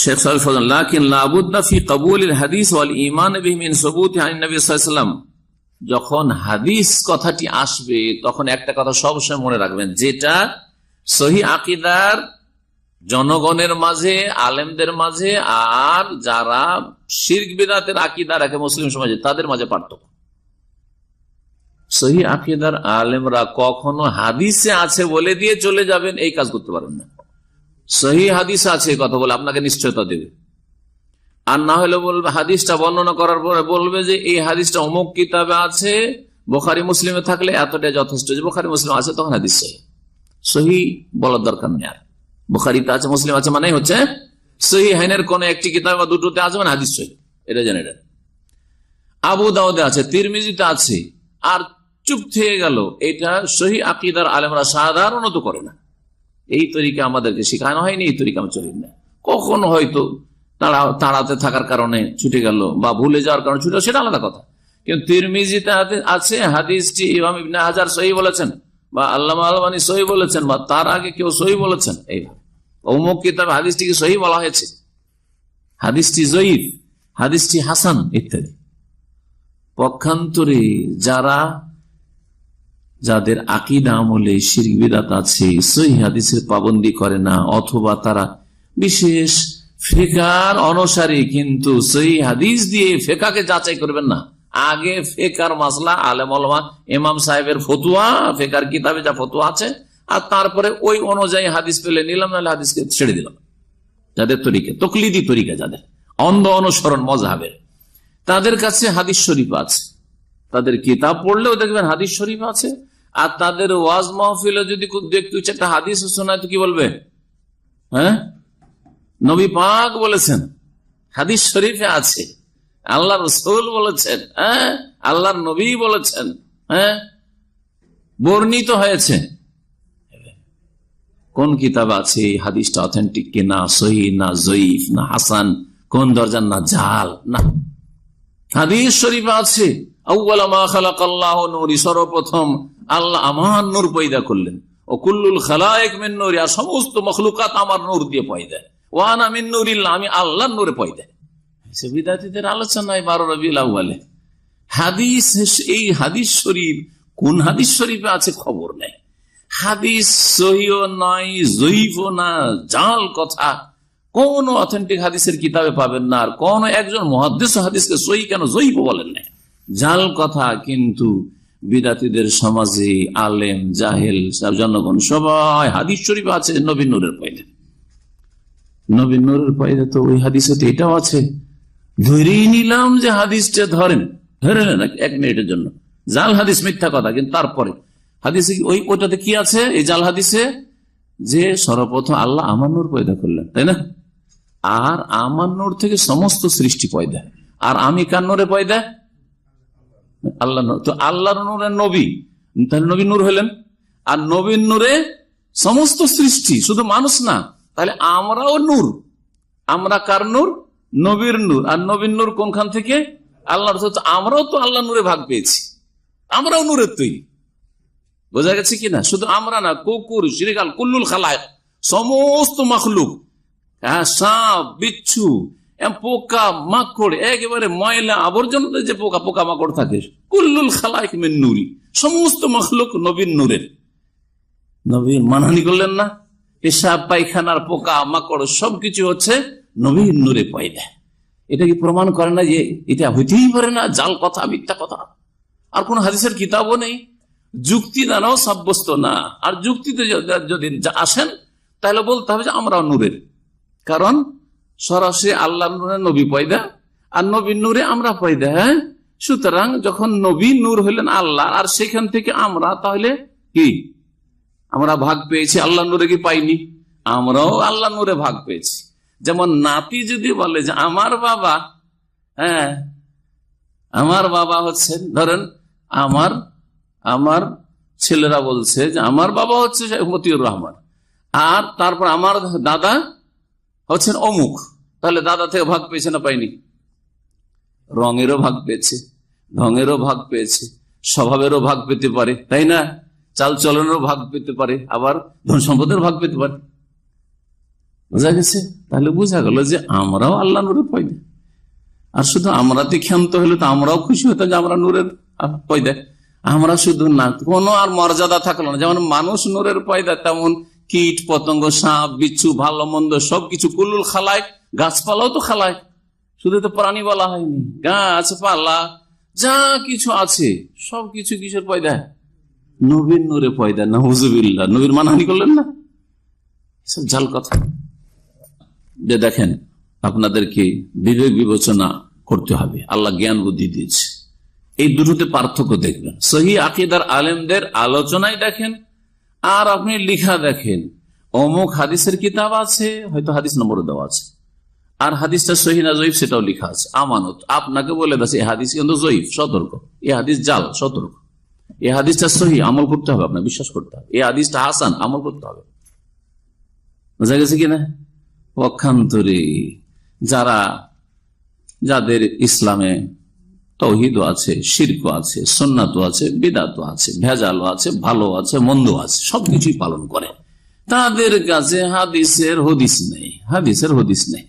শেখ হাদিস ইমান যখন হাদিস কথাটি আসবে, তখন একটা কথা সবসময় মনে রাখবেন, যেটা সহি আকিদার জনগণের মাঝে, আলেমদের মাঝে, আর যারা শির্ক বিদাতের আকিদা রাখে মুসলিম সমাজে, তাদের মাঝে পার্থক্য। সহি আকিদার আলেমরা কখনো হাদিসে আছে বলে দিয়ে চলে যাবেন, এই কাজ করতে পারেন না। সহি হাদিস আছে কথা বলে, আপনাকে নিশ্চয়তা দেবে। আর না হলে বলবে, হাদিসটা বর্ণনা করার পরে বলবে যে, এই হাদিসটা অমুক কিতাবে আছে, বোখারি মুসলিমে থাকলে এতটাই যথেষ্ট। যে বোখারি মুসলিম আছে, তখন হাদিস সহি। সহি বলার দরকার নেই আর। বোখারিতে আছে, মুসলিম আছে মানে হচ্ছে, সহি হাইনের কোন একটি কিতাব বা দুটোতে আছে মানে হাদিস সহি। এটা জেনে এটা আবু দাউদে আছে, তিরমিজিতে আছে, আর চুপ থেকে গেল, এটা সহি আকিদার আলেমরা সাধারণত করে না। এই তরিকা আমাদেরকে শেখানো হয়নি, এই তরিকা আমি চলি না। কখন হয়তো তারা, তাড়াতে থাকার কারণে ছুটে গেল বা ভুলে যাওয়ার কারণে ছুটে সেটা আলাদা কথা। কিন্তু তিরমিজিতে আছে, হাদিসটি ইমাম ইবনে হাজার সহি বলেছেন, বা আল্লাহ আলমানি সহি বলেছেন, বা তার আগে কেউ সহি বলেছেন, এইভাবে। অমুক কিতাব হাদিসটিকে সহি বলা হয়েছে। হাদিসটি জয়ীফ, হাদিসটি হাসান ইত্যাদি। পক্ষান্তরে যারা যাদের আকিদা আমলে শির বিদাত আছে, সহি হাদিসের পাবন্দি করে না, অথবা তারা বিশেষ ফেকার অনুসারী, কিন্তু সহি হাদিস দিয়ে ফেকাকে যাচাই করবেন না। আগে ফেকার মাসলা, আলেম ইমাম সাহেবের ফতুয়া, ফেকার কিতাবে যা ফতুয়া আছে, আর তারপরে ওই অনুযায়ী হাদিস পেলে নিলাম, নাহলে হাদিসকে ছেড়ে দিলাম। যাদের তরিকা, তকলিদি তরিকা যাদের, অন্ধ অনুসরণ মজাহের তাদের কাছে হাদিস শরীফ আছে। তাদের কিতাব পড়লেও দেখবেন হাদিস শরীফ আছে আর তাদের ওয়াজ মাহফিলে যদি দেখতে একটা হাদিস শোনায় তো কি বলবে? হ্যাঁ? নবী পাক বলেছেন, হাদিস শরীফে আছে। আল্লাহ রসুল বলেছেন হ্যাঁ? আল্লাহর নবী বলেছেন হ্যাঁ? বর্ণিত হয়েছে। কোন কিতাব আছে হাদিসটা অথেন্টিক কি? না সহি, না জয়ীফ, না হাসান, কোন দরজার না জাল? না। হাদিস শরীফ আছে সর্বপ্রথম আল্লাহ আমার নূর পয়দা করলেন। ও কুল্লুল খালায়ক মিন নূর, আর সমস্ত মখলুকাত আমার নূর দিয়ে পয়দা। ওয়ানা মিন নূরিল্লাহ, আমি আল্লাহর নূরে পয়দা। বিদাতিদের আলোচনায় বারো রবি বলে হাদিস, এই হাদিস শরীফ, কোন হাদিস শরীফে আছে খবর নেই। হাদিস সহিও নয় জয়ীফও না, জাল কথা। কোন অথেন্টিক হাদিসের কিতাবে পাবেন না, আর কোন একজন মহাদেশ হাদিসকে সহি কেন জয়ীফ বলেন না জাল কথা, কিন্তু বিদাতিদের সমাজে আলেম, জাহেল জনগণ সবাই হাদিস শরীফ আছে নবীন নূরের পয়দা নবীন নূরের পয়দা তো ওই হাদিসে তো এটাও আছে। ধরেই নিলাম যে হাদিসটা ধরেন, ধরে নেন এক মিনিটের জন্য। জাল হাদিস মিথ্যা কথা, কিন্তু তারপরে হাদিসে ওই ওইটাতে কি আছে? এই জাল হাদিসে যে সর্বপ্রথম আল্লাহ আমার নূর পয়দা করলেন, তাই না? আর আমার নূর থেকে সমস্ত সৃষ্টি পয়দা। আর আমি কার নূরে পয়দা? আল্লাহ তো আল্লাহর নূরের নবী। তাহলে নবী নূর হলেন। আর নবীন নূরে সমস্ত সৃষ্টি, শুধু মানুষ না, তাহলে আমরাও নূর। আমরা কার নূর? নবীর নূর। আর নবীন নূর কোনখান থেকে? আল্লাহ আমরাও তো আল্লাহ নূরে ভাগ পেয়েছি। আমরাও নূরের তৈরি। বোঝা গেছে কিনা শুধু আমরা না, কুকুর শিরিকাল কুল্লুল খালায় সমস্ত মখলুক। হ্যাঁ সাপ, বিচ্ছু পোকা মাকড়, একেবারে ময়লা আবর্জনা যে পোকা পোকা মাকড় থাকে। কুল্লুল খালাইক মেন নুরি। সমস্ত মখলুক নবীন নূরের। নবীর মানহানি করলেন না। পেশাব, পায়খানার পোকা, মাকড় সবকিছু হচ্ছে নবীন নূরে পয়দা। এটা কি প্রমাণ করে না যে এটা হইতেই পারে না? জাল কথা, মিথ্যা কথা। আর কোন হাদিসের কিতাবও নেই। যুক্তি দ্বারাও সাব্যস্ত না। আর যুক্তিতে যদি আসেন, তাহলে বলতে হবে যে আমরা নূরের। কারণ সরাসরি আল্লাহ নবী পয়দা, আর নবী নূরে আমরা পয়দা হ্যাঁ? সুতরাং যখন নবী নূর হইলেন আল্লাহ, আর সেখান থেকে আমরা তাহলে কি? আমরা ভাগ পেয়েছি আল্লাহ নূরে কি পাইনি? আমরাও আল্লাহ নূরে ভাগ পেয়েছি। যেমন নাতি যদি বলে যে, আমার বাবা হ্যাঁ? আমার বাবা হচ্ছে, ধরেন, আমার আমার ছেলেরা বলছে যে, আমার বাবা হচ্ছে মতিউর রহমান। আর তারপর আমার দাদা হচ্ছেন অমুক। তাহলে দাদা থেকে ভাগ পেয়েছে না পাইনি? রঙেরও ভাগ পেয়েছে, ঢঙেরও ভাগ পেয়েছে, স্বভাবেরও ভাগ পেতে পারে, তাই না? চাল চলনেরও ভাগ পেতে পারে, আবার ধন সম্পদের ভাগ পেতে পারে। বোঝা গেছে? তাহলে বোঝা গেল যে আমরাও আল্লাহ নূরের পয়দা আর শুধু আমরা আমরাতে ক্ষান্ত হলে তো আমরাও খুশি হতাম যে আমরা নূরের পয়দা আমরা শুধু না, কোনো আর মর্যাদা থাকল না। যেমন মানুষ নূরের পয়দা তেমন কীট, পতঙ্গ, সাপ, বিচ্ছু, ভালো, মন্দ, সবকিছু কুল্লুল খালায়, গাছপালাও তো খালায়। শুধু তো প্রাণী বলা হয়নি। গাছপালা, যা কিছু আছে, সবকিছু কিসের পয়দা? নবীর নূরে পয়দা না হুজুবিল্লা নবীর মানহানি করলেন না? সব জাল কথা। যে দেখেন, আপনাদেরকে বিবেক বিবেচনা করতে হবে। আল্লাহ জ্ঞান বুদ্ধি দিয়েছে। এই দুটোতে পার্থক্য দেখবেন। সহি আকিদার আলেমদের আলোচনায় দেখেন আর আপনি লিখা দেখেন। অমুক হাদিসের কিতাব আছে, হয়তো হাদিস নম্বর দেওয়া আছে। আর হাদিসটা সহি না জয়ীফ সেটাও লেখা আছে। আমানত, আপনাকে বলে দিচ্ছে এই হাদিস কিন্তু জয়ীফ, সতর্ক। এই হাদিস জাল, সতর্ক। এই হাদিসটা সহি, আমল করতে হবে আপনার, বিশ্বাস করতে হবে। এই হাদিসটা হাসান, আমল করতে হবে। বোঝা গেছে কিনা পক্ষান্তরে যারা, যাদের ইসলামে তৌহিদও আছে শির্ক আছে সন্ন্যাত আছে বেদাত আছে, ভেজালও আছে, ভালো আছে মন্দ আছে, সবকিছুই পালন করে। তাদের কাছে হাদিসের হদিস নেই, হাদিসের হদিস নেই।